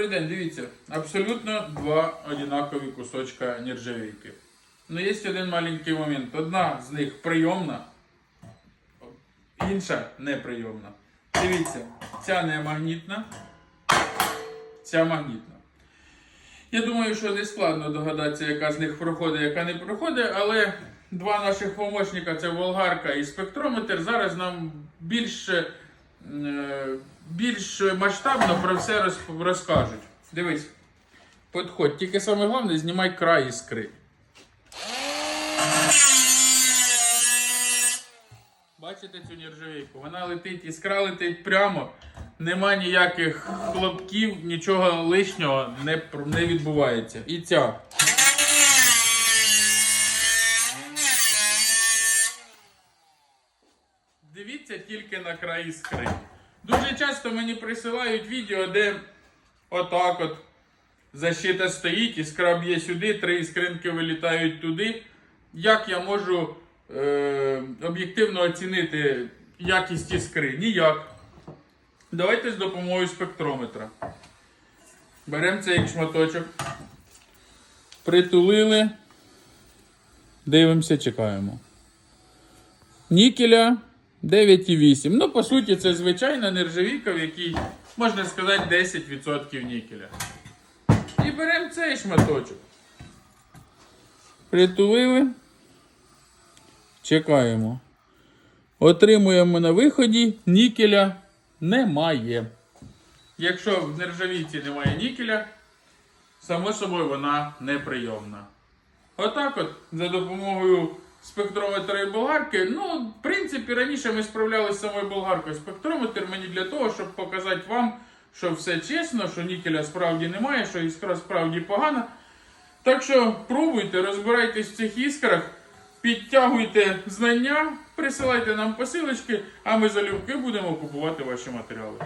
Добрий дивіться, абсолютно два одинакові кусочка нержавійки. Ну, є один маленький момент. Одна з них прийомна, інша неприйомна. Дивіться, ця не магнітна, ця магнітна. Я думаю, що не складно догадатися, яка з них проходить, яка не проходить, але два наших помощника це Волгарка і спектрометр. Зараз нам більш, е, більш масштабно про все розкажуть. Дивись, підходь, тільки саме головне, знімай край іскри. Бачите цю нержавійку? Вона летить, іскра летить прямо, нема ніяких хлопків, нічого лишнього не, не відбувається. І ця. Дивіться тільки на край іскри. Дуже часто мені присилають відео, де отак от защита стоїть, іскра б'є сюди, три іскринки вилітають туди. Як я можу е, об'єктивно оцінити якість іскри? Ніяк. Давайте з допомогою спектрометра. Беремо цей шматочок. Притулили. Дивимося, чекаємо. Нікеля 9,8. Ну, по суті, це звичайна нержавійка, в якій, можна сказати, 10% нікеля. І беремо цей шматочок. Притулили. Чекаємо. Отримуємо на виході нікеля немає. Якщо в нержавійці немає нікеля, само собою вона неприйомна. Отак от, за допомогою спектрометра і болгарки. Ну, в принципі, раніше ми справлялися з самою болгаркою. Спектрометр мені для того, щоб показати вам, що все чесно, що нікеля справді немає, що іскра справді погана. Так що пробуйте, розбирайтесь в цих іскрах, підтягуйте знання, присилайте нам посилочки, а ми залюбки будемо купувати ваші матеріали.